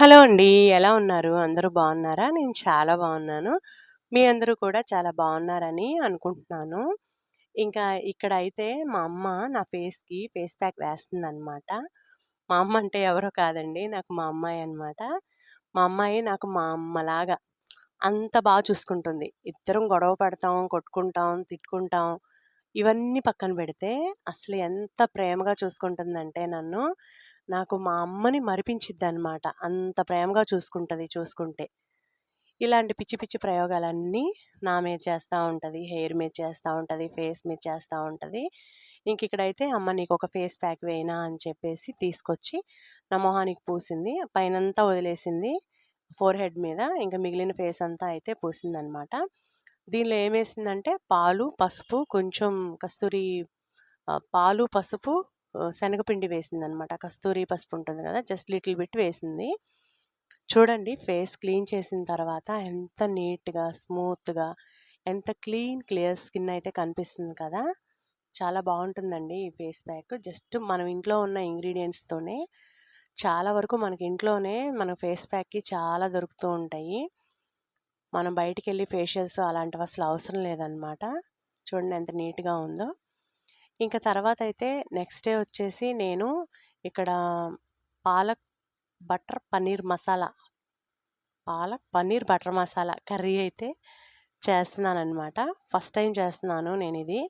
Hello అండి. ఎలా ఉన్నారు? అందరూ బాగున్నారా? నేను చాలా బాగున్నాను. మీ అందరూ కూడా చాలా బాగున్నారని అనుకుంటున్నాను. ఇంకా ఇక్కడైతే మా అమ్మ నా ఫేస్‌కి ఫేస్ ప్యాక్ వేస్తుందనమాట. మా అమ్మ అంటే ఎవరో కాదండి. నాకు మా అమ్మాయి అనమాట. మా అమ్మాయి నాకు మా అమ్మలాగా అంత బాగా చూసుకుంటుంది. ఇద్దరం గొడవ పడతాం, కొట్టుకుంటాం, తిట్టుకుంటాం. ఇవన్నీ పక్కన పెడితే అసలు ఎంత ప్రేమగా చూసుకుంటుందంటే నన్ను, నాకు మా అమ్మని మరిపించిద్దనమాట. అంత ప్రేమగా చూసుకుంటుంది చూసుకుంటే. ఇలాంటి పిచ్చి పిచ్చి ప్రయోగాలన్నీ నా మీద చేస్తూ ఉంటుంది హెయిర్ మీద చేస్తూ ఉంటుంది ఫేస్ మీద చేస్తూ ఉంటుంది ఇంక ఇంకిక్కడైతే అమ్మ నీకు ఒక ఫేస్ ప్యాక్ వేయనా అని చెప్పేసి తీసుకొచ్చి నా మొహానికి పూసింది. పైనంతా వదిలేసింది. ఫోర్‌హెడ్ మీద. ఇంకా మిగిలిన ఫేస్ అంతా అయితే పూసిందనమాట. దీనిలో ఏమేసిందంటే పాలు, పసుపు, కొంచెం కస్తూరి పాలు, పసుపు, శనగపిండి శనగపిండి వేసిందనమాట. కస్తూరి పసుపు ఉంటుంది కదా! జస్ట్ లిటిల్ బిట్ వేసింది. చూడండి ఫేస్ క్లీన్ చేసిన తర్వాత ఎంత నీట్‌గా, స్మూత్‌గా, ఎంత క్లీన్ క్లియర్ స్కిన్ అయితే కనిపిస్తుంది కదా! చాలా బాగుంటుందండి ఈ ఫేస్ ప్యాక్. జస్ట్ మనం ఇంట్లో ఉన్న ఇంగ్రీడియంట్స్తోనే చాలా వరకు మనకి ఇంట్లోనే మన ఫేస్ ప్యాక్‌కి చాలా దొరుకుతూ ఉంటాయి. మనం బయటికి వెళ్ళి ఫేషియల్స్ అలాంటివి అసలు అవసరం లేదనమాట. చూడండి ఎంత నీట్‌గా ఉందో. ఇంకా తర్వాత అయితే నెక్స్ట్ డే వచ్చేసి నేను ఇక్కడ palak butter paneer masala palak paneer butter masala curry అయితే చేస్తున్నాననమాట. ఫస్ట్ టైం చేస్తున్నాను నేను ఇది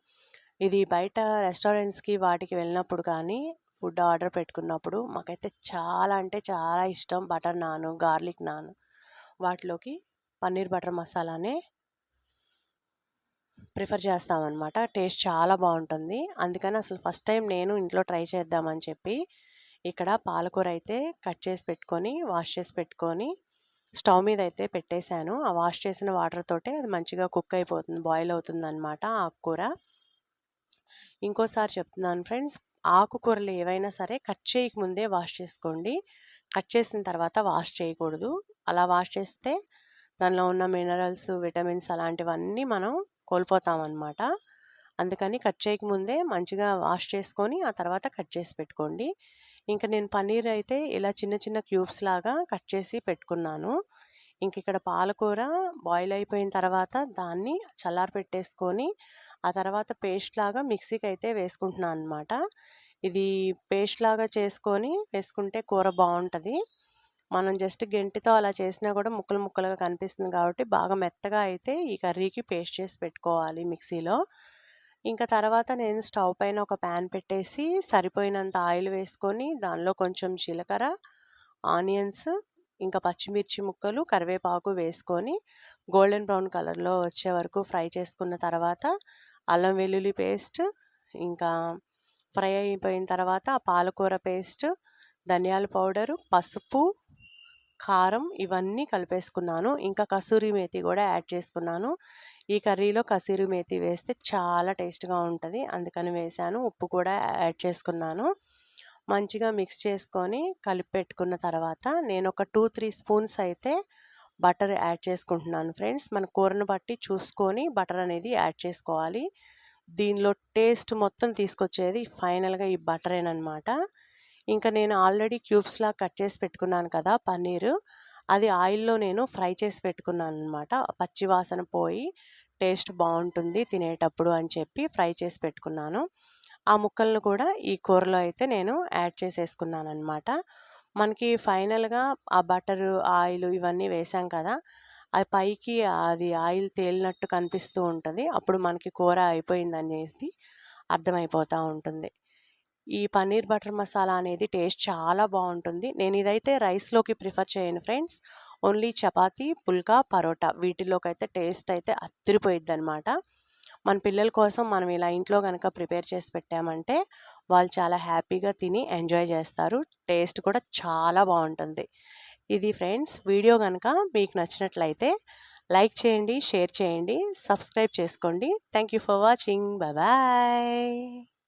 ఇది బయట రెస్టారెంట్స్‌కి వాటికి వెళ్ళినప్పుడు కానీ, ఫుడ్ ఆర్డర్ పెట్టుకున్నప్పుడు మాకైతే చాలా అంటే చాలా ఇష్టం బటర్ నాను, గార్లిక్ నాన్. వాటిలోకి పన్నీర్ బటర్ మసాలానే ప్రిఫర్ చేస్తామనమాట. టేస్ట్ చాలా బాగుంటుంది అందుకని అసలు ఫస్ట్ టైం నేను ఇంట్లో ట్రై చేద్దామని చెప్పి, ఇక్కడ పాలకూర అయితే కట్ చేసి పెట్టుకొని, వాష్ చేసి పెట్టుకొని, స్టవ్ మీద అయితే పెట్టేశాను. ఆ వాష్ చేసిన వాటర్ తోటే అది మంచిగా కుక్ అయిపోతుంది. బాయిల్ అవుతుంది అనమాట ఆకుకూర. ఇంకోసారి చెప్తున్నాను ఫ్రెండ్స్. ఆకుకూరలు ఏవైనా సరే కట్ చేయకముందే వాష్ చేసుకోండి. కట్ చేసిన తర్వాత వాష్ చేయకూడదు. అలా వాష్ చేస్తే దానిలో ఉన్న మినరల్స్, విటమిన్స్ అలాంటివన్నీ మనం కోల్పోతామనమాట. అందుకని కట్ చేయకముందే మంచిగా వాష్ చేసుకొని, ఆ తర్వాత కట్ చేసి పెట్టుకోండి. ఇంకా నేను పన్నీర్ అయితే ఇలా చిన్న చిన్న క్యూబ్స్ లాగా కట్ చేసి పెట్టుకున్నాను. ఇంక ఇక్కడ పాలకూర బాయిల్ అయిపోయిన తర్వాత దాన్ని చల్లారపెట్టేసుకొని, ఆ తర్వాత పేస్ట్ లాగా మిక్సీకి అయితే వేసుకుంటున్నాను అనమాట ఇది పేస్ట్ లాగా చేసుకొని వేసుకుంటే కూర బాగుంటుంది మనం జస్ట్ గెంటితో అలా చేసినా కూడా ముక్కలు ముక్కలుగా కనిపిస్తుంది కాబట్టి బాగా మెత్తగా అయితే ఈ కర్రీకి పేస్ట్ చేసి పెట్టుకోవాలి మిక్సీలో. ఇంకా తర్వాత నేను స్టవ్ పైన ఒక పాన్ పెట్టేసి సరిపోయినంత ఆయిల్ వేసుకొని, దానిలో కొంచెం జీలకర్ర, ఆనియన్స్, ఇంకా పచ్చిమిర్చి ముక్కలు, కరివేపాకు వేసుకొని గోల్డెన్ బ్రౌన్ కలర్‌లో వచ్చే వరకు ఫ్రై చేసుకున్న తర్వాత అల్లం వెల్లుల్లి పేస్ట్, ఇంకా ఫ్రై అయిపోయిన తర్వాత ఆ పాలకూర పేస్ట్, ధనియాల పౌడరు, పసుపు, కారం ఇవన్నీ కలిపేసుకున్నాను. ఇంకా కసూరి మేతి కూడా యాడ్ చేసుకున్నాను. ఈ కర్రీలో కసూరి మేతి వేస్తే చాలా టేస్ట్‌గా ఉంటుంది అందుకని వేశాను. ఉప్పు కూడా యాడ్ చేసుకున్నాను. మంచిగా మిక్స్ చేసుకొని కలిపి పెట్టుకున్న తర్వాత నేనొక 2, 3 స్పూన్స్ అయితే బటర్ యాడ్ చేసుకుంటున్నాను ఫ్రెండ్స్. మన కూరను బట్టి చూసుకొని బటర్ అనేది యాడ్ చేసుకోవాలి. దీనిలో టేస్ట్ మొత్తం తీసుకొచ్చేది ఫైనల్‌గా ఈ బటరేనమాట ఇంకా నేను ఆల్రెడీ క్యూబ్స్‌లా కట్ చేసి పెట్టుకున్నాను కదా పన్నీరు. అది ఆయిల్‌లో నేను ఫ్రై చేసి పెట్టుకున్నాననమాట. పచ్చి వాసన పోయి టేస్ట్ బాగుంటుంది తినేటప్పుడు అని చెప్పి ఫ్రై చేసి పెట్టుకున్నాను. ఆ ముక్కలను కూడా ఈ కూరలో అయితే నేను యాడ్ చేసేసుకున్నాను అనమాట మనకి ఫైనల్‌గా ఆ బటరు, ఆయిల్ ఇవన్నీ వేసాం కదా! అది పైకి అది ఆయిల్ తేలినట్టు కనిపిస్తూ ఉంటుంది అప్పుడు మనకి కూర అయిపోయిందనేసి అర్థమైపోతూ ఉంటుంది. ఈ పన్నీర్ బటర్ మసాలా అనేది టేస్ట్ చాలా బాగుంటుంది నేను ఇదైతే రైస్‌లోకి ప్రిఫర్ చేయను ఫ్రెండ్స్. ఓన్లీ చపాతీ, పుల్కా, పరోటా వీటిలోకైతే టేస్ట్ అయితే అద్దిరిపోయిద్దనమాట. మన పిల్లల కోసం మనం ఇలా ఇంట్లో కనుక ప్రిపేర్ చేసి పెట్టామంటే, వాళ్ళు చాలా హ్యాపీగా తిని ఎంజాయ్ చేస్తారు. టేస్ట్ కూడా చాలా బాగుంటుంది ఇది ఫ్రెండ్స్ వీడియో కనుక మీకు నచ్చినట్లయితే లైక్ చేయండి, షేర్ చేయండి, సబ్స్క్రైబ్ చేసుకోండి. Thank you for watching. Bye.